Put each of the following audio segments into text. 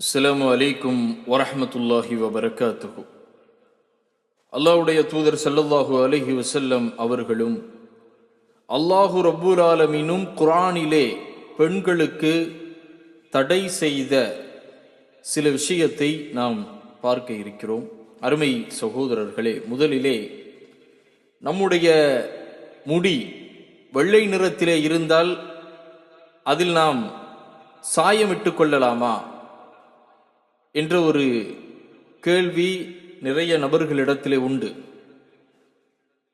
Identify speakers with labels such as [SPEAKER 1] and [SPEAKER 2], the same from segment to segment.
[SPEAKER 1] அஸ்லாம் அலைக்கும் வரஹ்மத்துல்லாஹி வபரகாத்துகு அல்லாவுடைய தூதர் சல்லல்லாஹு அலஹி வசல்லம் அவர்களும் அல்லாஹு ரப்புல் ஆலமினும் குரானிலே பெண்களுக்கு தடை செய்த சில விஷயத்தை நாம் பார்க்க இருக்கிறோம். அருமை சகோதரர்களே முதலிலே நம்முடைய முடி வெள்ளை நிறத்திலே இருந்தால் அதில் நாம் சாயமிட்டு கொள்ளலாமா? என்ற ஒரு கேள்வி நிறைய நபர்களிடத்திலே உண்டு.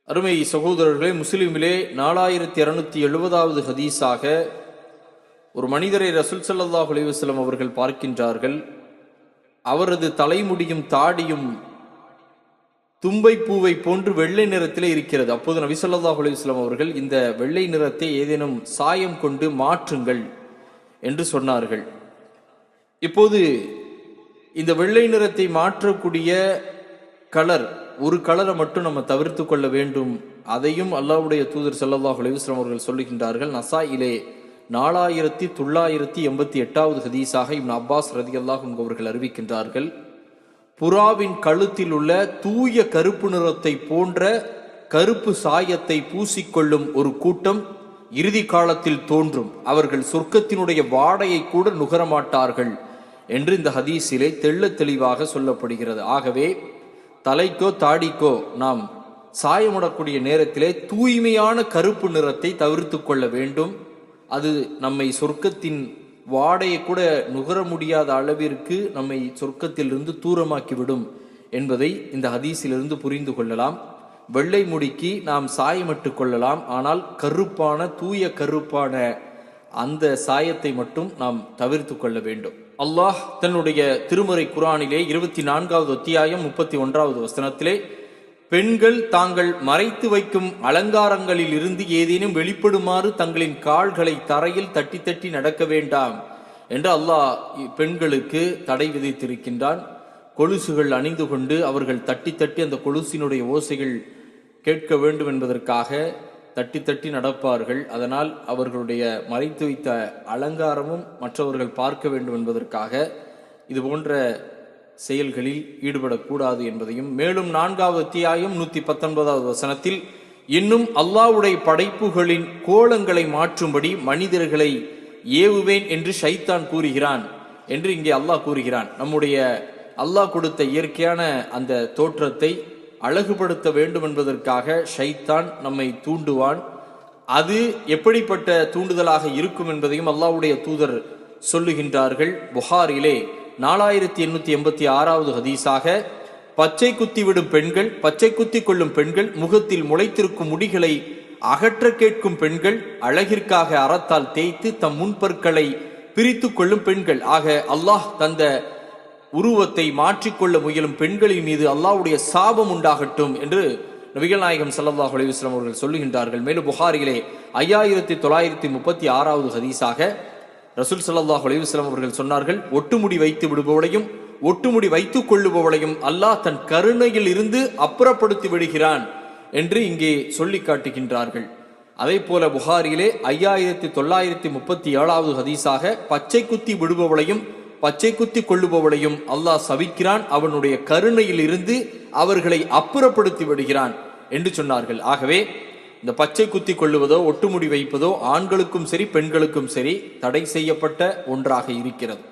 [SPEAKER 1] அருமை சகோதரர்களே முஸ்லீமிலே நாலாயிரத்தி இரநூத்தி எழுபதாவது ஹதீஸாக ஒரு மனிதரை ரசூல் சல்லாஹ் அலிவசலம் அவர்கள் பார்க்கின்றார்கள். அவரது தலைமுடியும் தாடியும் தும்பை பூவை போன்று வெள்ளை நிறத்திலே இருக்கிறது. அப்போது நபி ஸல்லல்லாஹு அவர்கள் இந்த வெள்ளை நிறத்தை ஏதேனும் சாயம் கொண்டு மாற்றுங்கள் என்று சொன்னார்கள். இப்போது இந்த வெள்ளை நிறத்தை மாற்றக்கூடிய கலர் ஒரு கலரை மட்டும் நம்ம தவிர்த்து கொள்ள வேண்டும். அதையும் அல்லாஹ்வுடைய தூதர் ஸல்லல்லாஹு அலைஹி அவர்கள் சொல்லுகின்றார்கள். நசாயிலே நாலாயிரத்தி தொள்ளாயிரத்தி எண்பத்தி எட்டாவது ஹதீஸாக இவன் அப்பாஸ் ரதியல்லாஹு அல்லாஹும் அவர்கள் அறிவிக்கின்றார்கள். புறாவின் கழுத்தில் உள்ள தூய கருப்பு நிறத்தை போன்ற கருப்பு சாயத்தை பூசிக்கொள்ளும் ஒரு கூட்டம் இறுதி காலத்தில் தோன்றும். அவர்கள் சொர்க்கத்தினுடைய வாடையை கூட நுகரமாட்டார்கள். என்று இந்த ஹதீஸிலே தெள்ளத் தெளிவாக சொல்லப்படுகிறது. ஆகவே தலைக்கோ தாடிக்கோ நாம் சாயமிடக்கூடிய நேரத்திலே தூய்மையான கருப்பு நிறத்தை தவிர்த்து கொள்ள வேண்டும். அது நம்மை சொர்க்கத்தின் வாடையை கூட நுகர முடியாத அளவிற்கு நம்மை சொர்க்கத்திலிருந்து தூரமாக்கிவிடும் என்பதை இந்த ஹதீஸிலிருந்து புரிந்து கொள்ளலாம். வெள்ளை முடிக்கு நாம் சாயமிட்டு கொள்ளலாம். ஆனால் கருப்பான தூய கருப்பான அந்த சாயத்தை மட்டும் நாம் தவிர்த்து கொள்ள வேண்டும். அல்லாஹ் தன்னுடைய திருமுறை குரானிலே இருபத்தி நான்காவது அத்தியாயம் முப்பத்தி ஒன்றாவது வசனத்திலே பெண்கள் தாங்கள் மறைத்து வைக்கும் அலங்காரங்களில் இருந்து ஏதேனும் வெளிப்படுமாறு தங்களின் கால்களை தரையில் தட்டி தட்டி நடக்க வேண்டாம் என்று அல்லாஹ் பெண்களுக்கு தடை விதித்திருக்கின்றான். கொலுசுகள் அணிந்து கொண்டு அவர்கள் தட்டி தட்டி அந்த கொலுசினுடைய ஓசைகள் கேட்க வேண்டும் என்பதற்காக தட்டி தட்டி நடப்பார்கள். அதனால் அவர்களுடைய மறைத்து வைத்த அலங்காரமும் மற்றவர்கள் பார்க்க வேண்டும் என்பதற்காக இது போன்ற செயல்களில் ஈடுபடக்கூடாது என்பதையும் மேலும் நான்காவது அத்தியாயம் நூத்தி பத்தொன்பதாவது வசனத்தில் இன்னும் அல்லாஹ்வுடைய படைப்புகளின் கோலங்களை மாற்றும்படி மனிதர்களை ஏவுவேன் என்று ஷைத்தான் கூறுகிறான் என்று இங்கே அல்லாஹ் கூறுகிறான். நம்முடைய அல்லாஹ் கொடுத்த இயற்கையான அந்த தோற்றத்தை அழகுபடுத்த வேண்டும் என்பதற்காக ஷைத்தான் நம்மை தூண்டுவான். அது எப்படிப்பட்ட தூண்டுதலாக இருக்கும் என்பதையும் அல்லாஹ்வுடைய தூதர் சொல்லுகின்றார்கள். புகாரிலே நாலாயிரத்தி எண்ணூத்தி எண்பத்தி ஆறாவது ஹதீஸாக பச்சை குத்தி விடும் பெண்கள் பச்சை குத்தி கொள்ளும் பெண்கள் முகத்தில் முளைத்திருக்கும் முடிகளை அகற்ற கேட்கும் பெண்கள் அழகிற்காக அறத்தால் தேய்த்து தம் முன்பற்களை பிரித்து கொள்ளும் பெண்கள். ஆக அல்லாஹ் தந்த உருவத்தை மாற்றிக்கொள்ள முயலும் பெண்களின் மீது அல்லாவுடைய சாபம் உண்டாகட்டும் என்று நபிகள் நாயகம் சல்லாஹ் அலைஹி அவர்கள் சொல்லுகின்றார்கள். மேலும் புகாரிலே ஐயாயிரத்தி தொள்ளாயிரத்தி முப்பத்தி ஆறாவது ஹதீஸாக ரசூல் சல்லாஹ் அலைஹி அவர்கள் சொன்னார்கள் ஒட்டுமுடி வைத்து விடுபவளையும் ஒட்டுமுடி வைத்துக் கொள்ளுபவளையும் அல்லாஹ் தன் கருணையில் இருந்து அப்புறப்படுத்தி விடுகிறான் என்று இங்கே சொல்லி காட்டுகின்றார்கள். அதே போல புகாரிலே ஐயாயிரத்தி தொள்ளாயிரத்தி முப்பத்தி ஏழாவது ஹதீஸாக பச்சை குத்தி விடுபவளையும் பச்சை குத்தி கொள்ளுபவளையும் அல்லாஹ் சவிக்கிறான். அவனுடைய கருணையில் இருந்து அவர்களை அப்புறப்படுத்தி விடுகிறான் என்று சொன்னார்கள். ஆகவே இந்த பச்சை குத்தி கொள்ளுவதோ ஒட்டுமுடி வைப்பதோ ஆண்களுக்கும் சரி பெண்களுக்கும் சரி தடை செய்யப்பட்ட ஒன்றாக இருக்கிறது.